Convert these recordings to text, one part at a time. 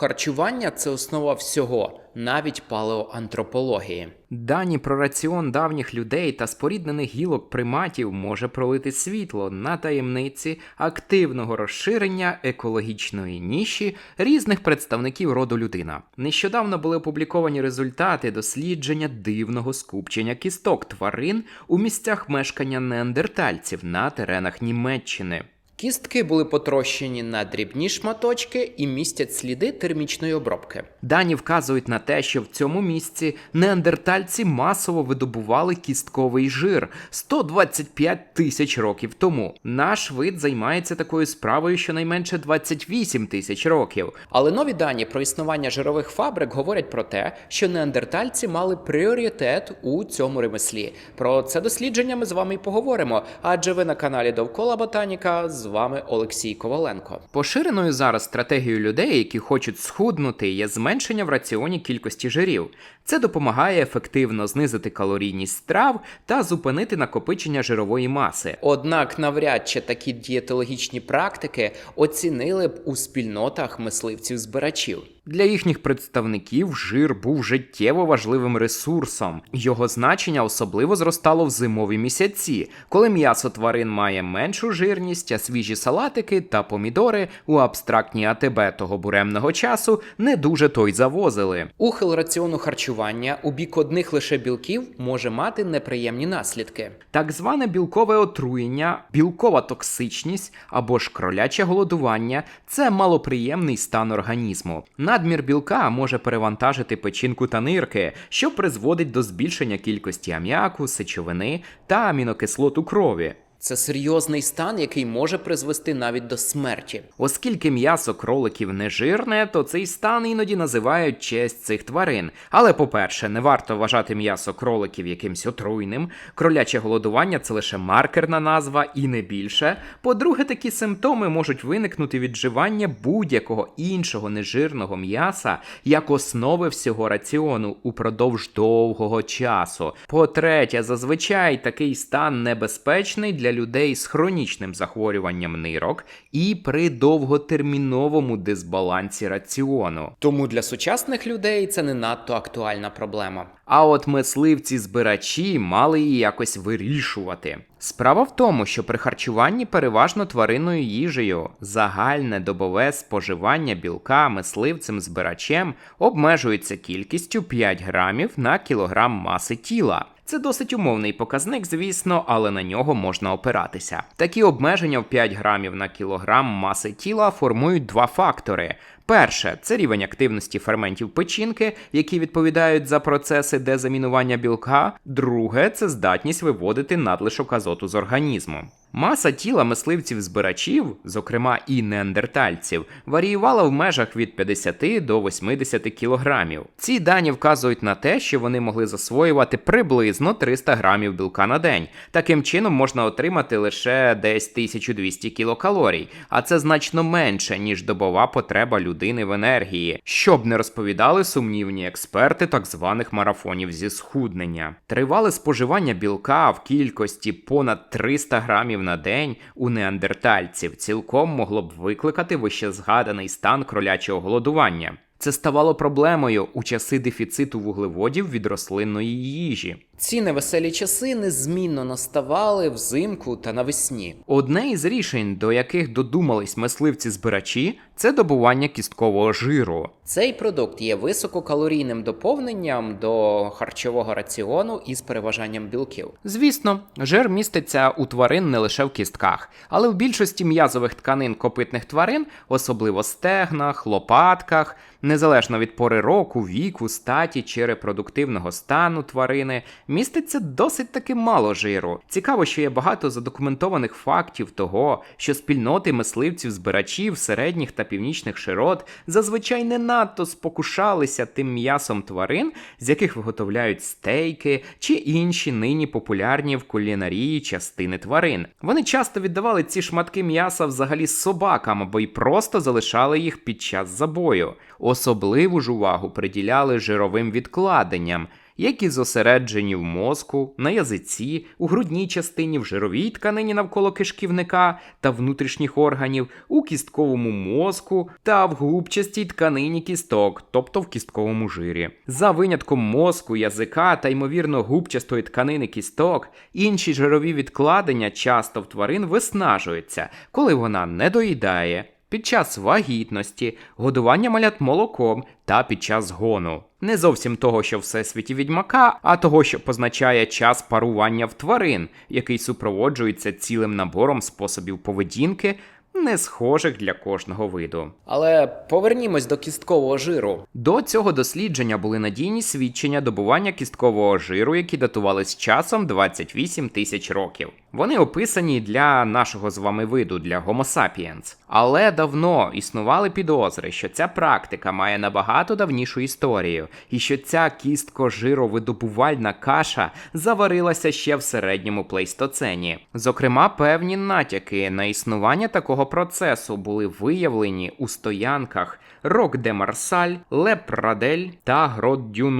Харчування це основа всього, навіть палеоантропології. Дані про раціон давніх людей та споріднених гілок приматів може пролити світло на таємниці активного розширення екологічної ніші різних представників роду людина. Нещодавно були опубліковані результати дослідження дивного скупчення кісток тварин у місцях мешкання неандертальців на теренах Німеччини. Кістки були потрощені на дрібні шматочки і містять сліди термічної обробки. Дані вказують на те, що в цьому місці неандертальці масово видобували кістковий жир 125 тисяч років тому. Наш вид займається такою справою щонайменше 28 тисяч років. Але нові дані про існування жирових фабрик говорять про те, що неандертальці мали пріоритет у цьому ремеслі. Про це дослідження ми з вами й поговоримо, адже ви на каналі Довкола Ботаніка з вами Олексій Коваленко. Поширеною зараз стратегією людей, які хочуть схуднути, є зменшення в раціоні кількості жирів. Це допомагає ефективно знизити калорійність страв та зупинити накопичення жирової маси. Однак навряд чи такі дієтологічні практики оцінили б у спільнотах мисливців-збирачів. Для їхніх представників жир був життєво важливим ресурсом. Його значення особливо зростало в зимові місяці, коли м'ясо тварин має меншу жирність, а свіжі салатики та помідори у абстрактній АТБ того буремного часу не дуже той завозили. Ухил раціону харчування у бік одних лише білків може мати неприємні наслідки. Так зване білкове отруєння, білкова токсичність або ж кроляче голодування це малоприємний стан організму. Надмір білка може перевантажити печінку та нирки, що призводить до збільшення кількості аміаку, сечовини та амінокислот у крові. Це серйозний стан, який може призвести навіть до смерті. Оскільки м'ясо кроликів не жирне, то цей стан іноді називають честь цих тварин. Але, по-перше, не варто вважати м'ясо кроликів якимсь отруйним. Кроляче голодування це лише маркерна назва і не більше. По-друге, такі симптоми можуть виникнути від вживання будь-якого іншого нежирного м'яса як основи всього раціону упродовж довгого часу. По-третє, зазвичай такий стан небезпечний для людей з хронічним захворюванням нирок і при довготерміновому дисбалансі раціону. Тому для сучасних людей це не надто актуальна проблема. А от мисливці-збирачі мали її якось вирішувати. Справа в тому, що при харчуванні переважно тваринною їжею загальне добове споживання білка мисливцем-збирачем обмежується кількістю 5 грамів на кілограм маси тіла. Це досить умовний показник, звісно, але на нього можна опиратися. Такі обмеження в 5 грамів на кілограм маси тіла формують два фактори. Перше це рівень активності ферментів печінки, які відповідають за процеси дезамінування білка. Друге це здатність виводити надлишок азоту з організму. Маса тіла мисливців-збирачів, зокрема і неандертальців, варіювала в межах від 50 до 80 кілограмів. Ці дані вказують на те, що вони могли засвоювати приблизно 300 грамів білка на день. Таким чином можна отримати лише десь 1200 кілокалорій, а це значно менше, ніж добова потреба людини в енергії, щоб не розповідали сумнівні експерти так званих марафонів зі схуднення. Тривале споживання білка в кількості понад 300 грамів на день у неандертальців цілком могло б викликати вищезгаданий стан кролячого голодування. Це ставало проблемою у часи дефіциту вуглеводів від рослинної їжі. Ці невеселі часи незмінно наставали взимку та навесні. Одне із рішень, до яких додумались мисливці-збирачі, це добування кісткового жиру. Цей продукт є висококалорійним доповненням до харчового раціону із переважанням білків. Звісно, жир міститься у тварин не лише в кістках, але в більшості м'язових тканин копитних тварин, особливо стегнах, лопатках, незалежно від пори року, віку, статі чи репродуктивного стану тварини, міститься досить таки мало жиру. Цікаво, що є багато задокументованих фактів того, що спільноти мисливців-збирачів середніх та північних широт зазвичай не надто спокушалися тим м'ясом тварин, з яких виготовляють стейки чи інші нині популярні в кулінарії частини тварин. Вони часто віддавали ці шматки м'яса взагалі собакам або й просто залишали їх під час забою. Особливу ж увагу приділяли жировим відкладенням. Які зосереджені в мозку, на язиці, у грудній частині, в жировій тканині навколо кишківника та внутрішніх органів, у кістковому мозку та в губчастій тканині кісток, тобто в кістковому жирі. За винятком мозку, язика та ймовірно губчастої тканини кісток, інші жирові відкладення часто в тварин виснажуються, коли вона не доїдає. Під час вагітності, годування малят молоком та під час гону. Не зовсім того, що в всесвіті відьмака, а того, що позначає час парування в тварин, який супроводжується цілим набором способів поведінки, не схожих для кожного виду. Але повернімось до кісткового жиру. До цього дослідження були надійні свідчення добування кісткового жиру, які датувались часом 28 тисяч років. Вони описані для нашого з вами виду, для Homo sapiens. Але давно існували підозри, що ця практика має набагато давнішу історію, і що ця кістко-жировидобувальна каша заварилася ще в середньому плейстоцені. Зокрема, певні натяки на існування такого процесу були виявлені у стоянках Рок де Марсаль, Ле Прадель та Грот дю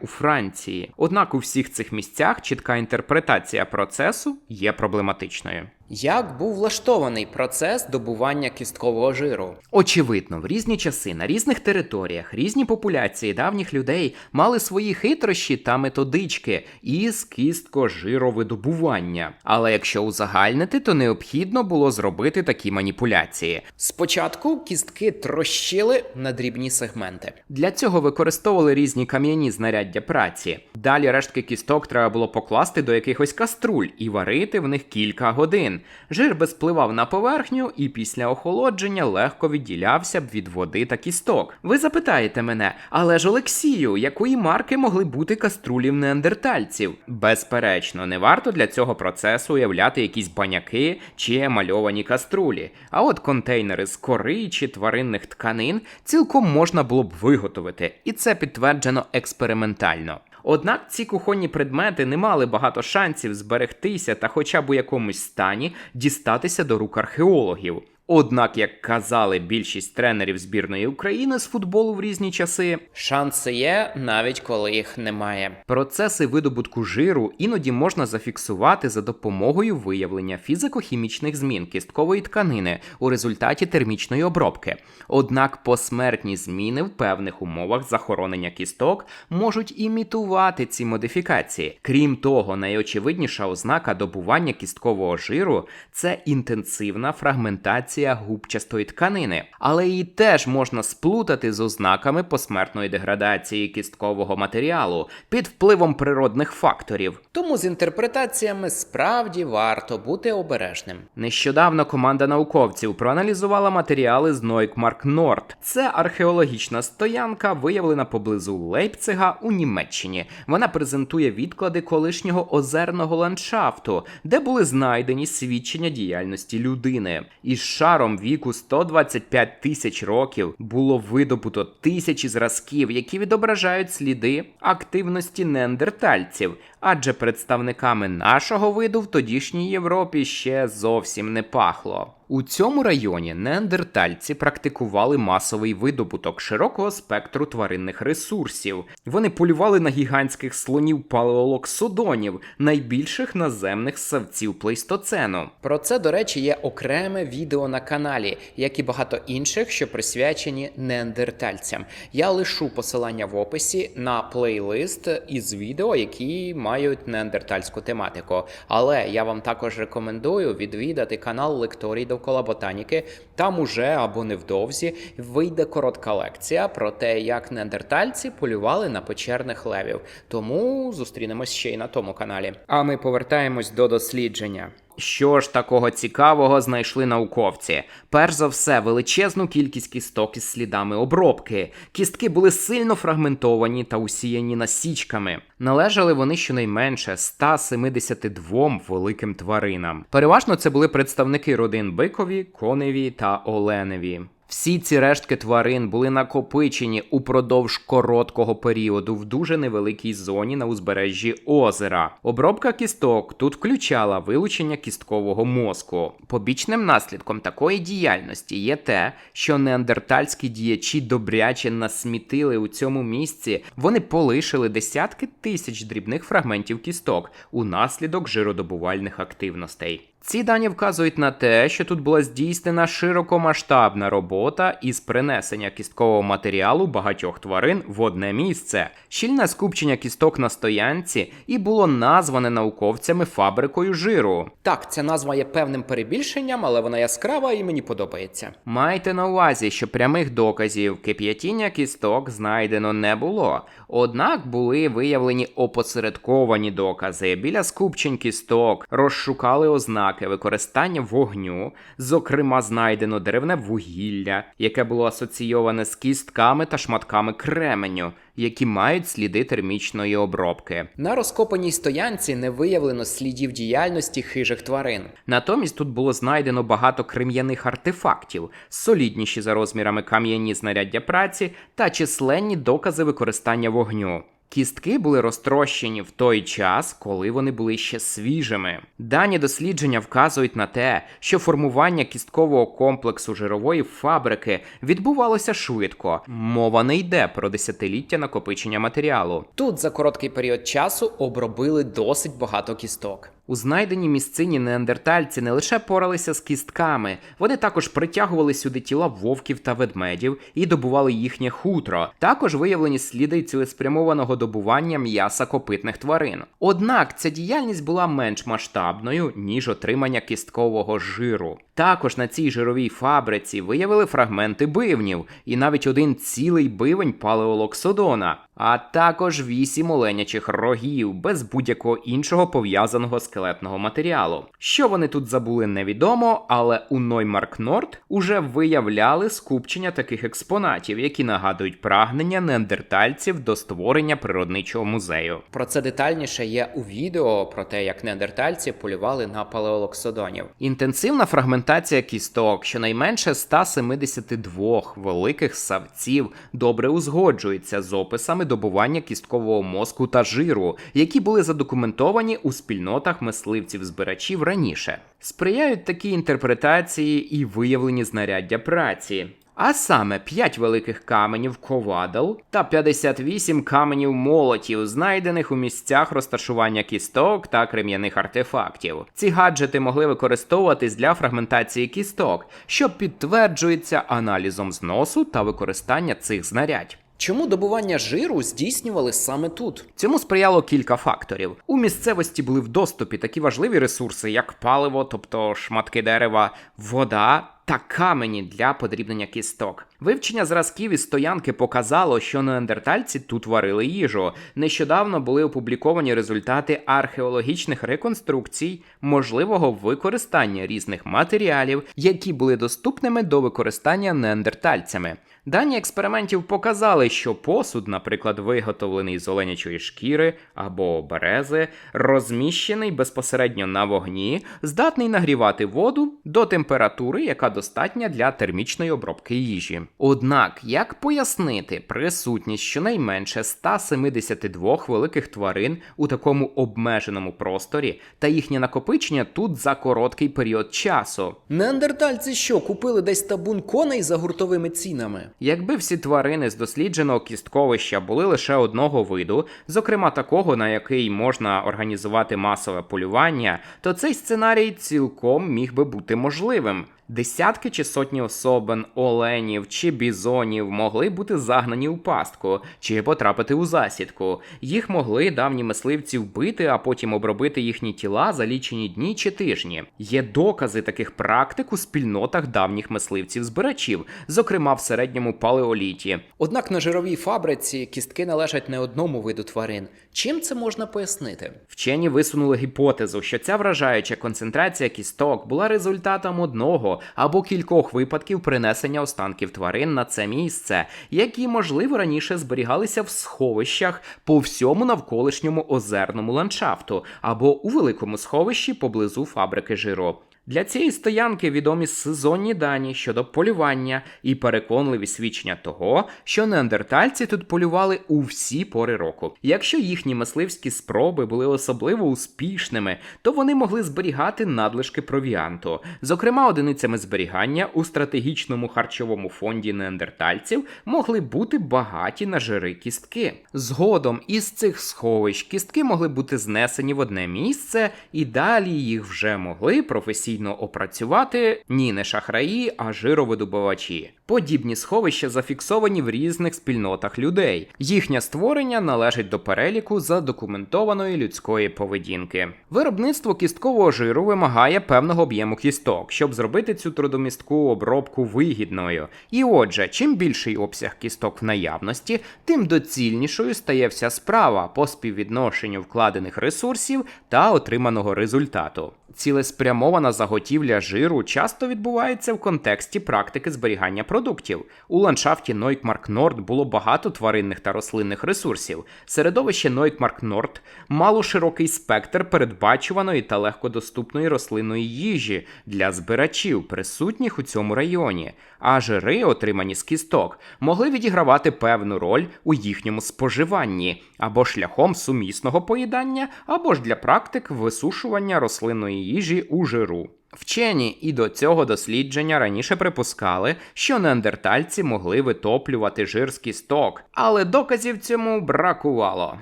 у Франції. Однак у всіх цих місцях чітка інтерпретація процесу є проблематичною. Як був влаштований процес добування кісткового жиру? Очевидно, в різні часи на різних територіях різні популяції давніх людей мали свої хитрощі та методички із кістко-жировидобування. Але якщо узагальнити, то необхідно було зробити такі маніпуляції. Спочатку кістки трощили на дрібні сегменти. Для цього використовували різні кам'яні знаряддя праці. Далі рештки кісток треба було покласти до якихось каструль і варити в них кілька годин. Жир би спливав на поверхню і після охолодження легко відділявся б від води та кісток. Ви запитаєте мене, але ж Олексію, якої марки могли бути каструлі в неандертальців? Безперечно, не варто для цього процесу уявляти якісь баняки чи емальовані каструлі. А от контейнери з кори чи тваринних тканин цілком можна було б виготовити, і це підтверджено експериментально. Однак ці кухонні предмети не мали багато шансів зберегтися та хоча б у якомусь стані дістатися до рук археологів. Однак, як казали більшість тренерів збірної України з футболу в різні часи, Шанси є навіть коли їх немає. Процеси видобутку жиру іноді можна зафіксувати за допомогою виявлення фізико-хімічних змін кісткової тканини у результаті термічної обробки. Однак посмертні зміни в певних умовах захоронення кісток можуть імітувати ці модифікації. Крім того, найочевидніша ознака добування кісткового жиру це інтенсивна фрагментація губчастої тканини, але її теж можна сплутати з ознаками посмертної деградації кісткового матеріалу під впливом природних факторів. Тому з інтерпретаціями справді варто бути обережним. Нещодавно команда науковців проаналізувала матеріали з Нойкмарк Норд. Це археологічна стоянка, виявлена поблизу Лейпцига у Німеччині. Вона презентує відклади колишнього озерного ландшафту, де були знайдені свідчення діяльності людини. Із шаром віку 125 тисяч років було видобуто тисячі зразків, які відображають сліди активності неандертальців, адже представниками нашого виду в тодішній Європі ще зовсім не пахло. У цьому районі неандертальці практикували масовий видобуток широкого спектру тваринних ресурсів. Вони полювали на гігантських слонів палеолоксодонів, найбільших наземних савців плейстоцену. Про це, до речі, є окреме відео на каналі, як і багато інших, що присвячені неандертальцям. Я лишу посилання в описі на плейлист із відео, які мають неандертальську тематику. Але я вам також рекомендую відвідати канал Лекторій довкола ботаніки. Там уже або невдовзі вийде коротка лекція про те, як неандертальці полювали на печерних левів. Тому зустрінемось ще й на тому каналі. А ми повертаємось до дослідження. Що ж такого цікавого знайшли науковці? Перш за все, величезну кількість кісток із слідами обробки. Кістки були сильно фрагментовані та усіяні насічками. Належали вони щонайменше 172 великим тваринам. Переважно це були представники родин бикові, коневі та оленеві. Всі ці рештки тварин були накопичені упродовж короткого періоду в дуже невеликій зоні на узбережжі озера. Обробка кісток тут включала вилучення кісткового мозку. Побічним наслідком такої діяльності є те, що неандертальські діячі добряче насмітили у цьому місці. Вони полишили десятки тисяч дрібних фрагментів кісток унаслідок жиродобувальних активностей. Ці дані вказують на те, що тут була здійснена широкомасштабна робота із принесення кісткового матеріалу багатьох тварин в одне місце. Щільне скупчення кісток на стоянці і було назване науковцями фабрикою жиру. Так, ця назва є певним перебільшенням, але вона яскрава і мені подобається. Майте на увазі, що прямих доказів кип'ятіння кісток знайдено не було. Однак були виявлені опосередковані докази. Біля скупчень кісток розшукали ознаки використання вогню, зокрема, знайдено деревне вугілля, яке було асоційоване з кістками та шматками кременю, які мають сліди термічної обробки. На розкопаній стоянці не виявлено слідів діяльності хижих тварин. Натомість тут було знайдено багато крем'яних артефактів, солідніші за розмірами кам'яні знаряддя праці та численні докази використання вогню. Кістки були розтрощені в той час, коли вони були ще свіжими. Дані дослідження вказують на те, що формування кісткового комплексу жирової фабрики відбувалося швидко. Мова не йде про десятиліття накопичення матеріалу. Тут за короткий період часу обробили досить багато кісток. У знайденій місцині неандертальці не лише поралися з кістками, вони також притягували сюди тіла вовків та ведмедів і добували їхнє хутро. Також виявлені сліди цілеспрямованого добування м'яса копитних тварин. Однак ця діяльність була менш масштабною, ніж отримання кісткового жиру. Також на цій жировій фабриці виявили фрагменти бивнів і навіть один цілий бивень палеолоксодона, а також вісім оленячих рогів без будь-якого іншого пов'язаного скелетного матеріалу. Що вони тут забули, невідомо, але у Ноймарк Норд уже виявляли скупчення таких експонатів, які нагадують прагнення неандертальців до створення природничого музею. Про це детальніше є у відео про те, як неандертальці полювали на палеолоксодонів. Інтенсивна фрагментація кісток, щонайменше 172 великих савців, добре узгоджується з описами добування кісткового мозку та жиру, які були задокументовані у спільнотах мисливців-збирачів раніше. Сприяють такій інтерпретації і виявлені знаряддя праці. А саме 5 великих каменів ковадел та 58 каменів молотів, знайдених у місцях розташування кісток та крем'яних артефактів. Ці гаджети могли використовуватись для фрагментації кісток, що підтверджується аналізом зносу та використання цих знарядь. Чому добування жиру здійснювали саме тут? Цьому сприяло кілька факторів. У місцевості були в доступі такі важливі ресурси, як паливо, тобто шматки дерева, вода. Та камені для подрібнення кісток. Вивчення зразків із стоянки показало, що неандертальці тут варили їжу. Нещодавно були опубліковані результати археологічних реконструкцій, можливого використання різних матеріалів, які були доступними до використання неандертальцями. Дані експериментів показали, що посуд, наприклад, виготовлений з оленячої шкіри або берези, розміщений безпосередньо на вогні, здатний нагрівати воду до температури, яка достатня для термічної обробки їжі. Однак, як пояснити присутність щонайменше 172 великих тварин у такому обмеженому просторі та їхнє накопичення тут за короткий період часу? Неандертальці що, купили десь табун коней за гуртовими цінами? Якби всі тварини з дослідженого кістковища були лише одного виду, зокрема такого, на який можна організувати масове полювання, то цей сценарій цілком міг би бути можливим. Десятки чи сотні особин, оленів чи бізонів могли бути загнані у пастку чи потрапити у засідку. Їх могли давні мисливці вбити, а потім обробити їхні тіла за лічені дні чи тижні. Є докази таких практик у спільнотах давніх мисливців-збирачів, зокрема в середньому палеоліті. Однак на жировій фабриці кістки належать не одному виду тварин. Чим це можна пояснити? Вчені висунули гіпотезу, що ця вражаюча концентрація кісток була результатом одного або кількох випадків принесення останків тварин на це місце, які, можливо, раніше зберігалися в сховищах по всьому навколишньому озерному ландшафту або у великому сховищі поблизу фабрики жиру. Для цієї стоянки відомі сезонні дані щодо полювання і переконливі свідчення того, що неандертальці тут полювали у всі пори року. Якщо їхні мисливські спроби були особливо успішними, то вони могли зберігати надлишки провіанту. Зокрема, одиницями зберігання у стратегічному харчовому фонді неандертальців могли бути багаті на жири кістки. Згодом із цих сховищ кістки могли бути знесені в одне місце, і далі їх вже могли професійно опрацювати ні не шахраї, а жировидобувачі. Подібні сховища зафіксовані в різних спільнотах людей. Їхнє створення належить до переліку задокументованої людської поведінки. Виробництво кісткового жиру вимагає певного об'єму кісток, щоб зробити цю трудомістку обробку вигідною. І отже, чим більший обсяг кісток в наявності, тим доцільнішою стає вся справа по співвідношенню вкладених ресурсів та отриманого результату. Цілеспрямована заготівля жиру часто відбувається в контексті практики зберігання продуктів. У ландшафті Нойкмарк Норд було багато тваринних та рослинних ресурсів. Середовище Нойкмарк Норд мало широкий спектр передбачуваної та легкодоступної рослинної їжі для збирачів, присутніх у цьому районі. А жири, отримані з кісток, могли відігравати певну роль у їхньому споживанні або шляхом сумісного поїдання, або ж для практик висушування рослинної їжі у жиру. Вчені і до цього дослідження раніше припускали, що неандертальці могли витоплювати жир з кісток, але доказів цьому бракувало.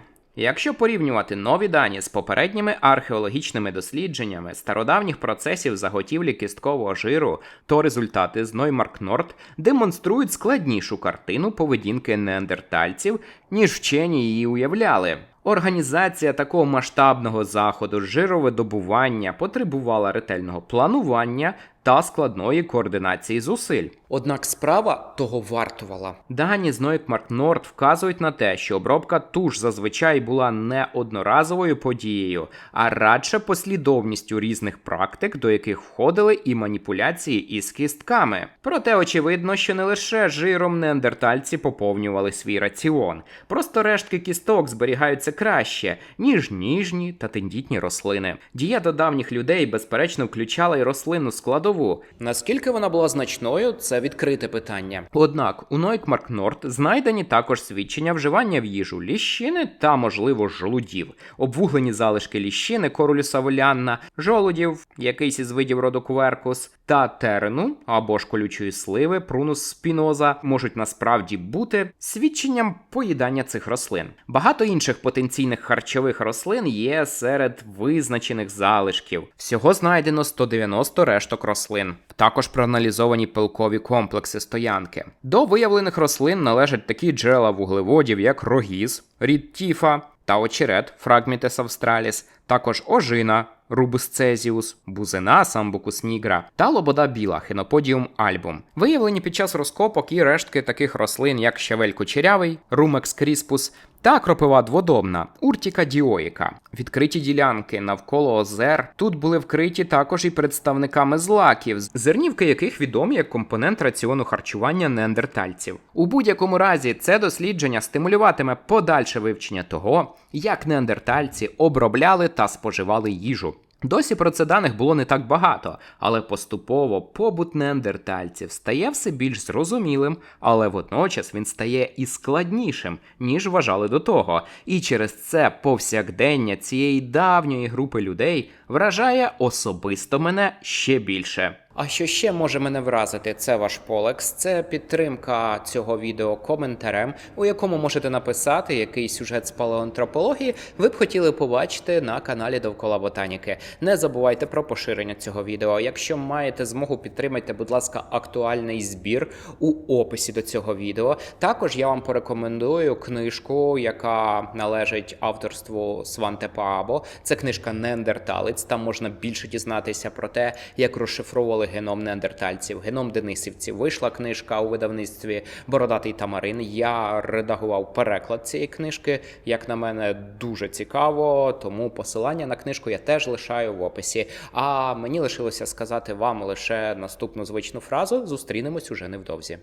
Якщо порівнювати нові дані з попередніми археологічними дослідженнями стародавніх процесів заготівлі кісткового жиру, то результати з Ноймарк Норд демонструють складнішу картину поведінки неандертальців, ніж вчені її уявляли. Організація такого масштабного заходу жировидобування потребувала ретельного планування та складної координації зусиль. Однак справа того вартувала. Дані з Нойкмарк Норд вказують на те, що обробка туш зазвичай була не одноразовою подією, а радше послідовністю різних практик, до яких входили і маніпуляції із кістками. Проте очевидно, що не лише жиром неандертальці поповнювали свій раціон, просто рештки кісток зберігаються краще, ніж ніжні та тендітні рослини. Дієта давніх людей, безперечно, включала й рослинну складову, Наскільки вона була значною, це відкрите питання. Однак у Нойкмарк Норд знайдені також свідчення вживання в їжу ліщини та, можливо, жолудів, обвуглені залишки ліщини королюса волянна, жолудів, якийсь із видів роду куверкус, та терену або ж колючої сливи, прунус спіноза можуть насправді бути свідченням поїдання цих рослин. Багато інших потенційних харчових рослин є серед визначених залишків. Всього знайдено 190 решток рослин. Також проаналізовані пилкові комплекси стоянки. До виявлених рослин належать такі джерела вуглеводів, як рогіз, рід тіфа та очерет Фрагмітес австраліс, також ожина, рубусцезіус, бузина самбукус нігра та лобода біла хеноподіум альбум. Виявлені під час розкопок і рештки таких рослин, як щавель кучерявий, румекс кріспус та кропива дводобна уртіка діоїка. Відкриті ділянки навколо озер тут були вкриті також і представниками злаків, зернівки яких відомі як компонент раціону харчування неандертальців. У будь-якому разі це дослідження стимулюватиме подальше вивчення того, як неандертальці обробляли та споживали їжу. Досі про це даних було не так багато, але поступово побут неандертальців стає все більш зрозумілим, але водночас він стає і складнішим, ніж вважали до того. І через це повсякдення цієї давньої групи людей вражає особисто мене ще більше. А що ще може мене вразити? Це ваш полекс, це підтримка цього відео коментарем, у якому можете написати, який сюжет з палеоантропології ви б хотіли побачити на каналі Довкола Ботаніки. Не забувайте про поширення цього відео. Якщо маєте змогу, підтримайте, будь ласка, актуальний збір у описі до цього відео. Також я вам порекомендую книжку, яка належить авторству Сванте Паабо. Це книжка Неандерталець. Там можна більше дізнатися про те, як розшифровували геном неандертальців, геном денисівців. Вийшла книжка у видавництві Бородатий Тамарин. Я редагував переклад цієї книжки. Як на мене, дуже цікаво. Тому посилання на книжку я теж лишаю в описі. А мені лишилося сказати вам лише наступну звичну фразу: зустрінемось уже невдовзі.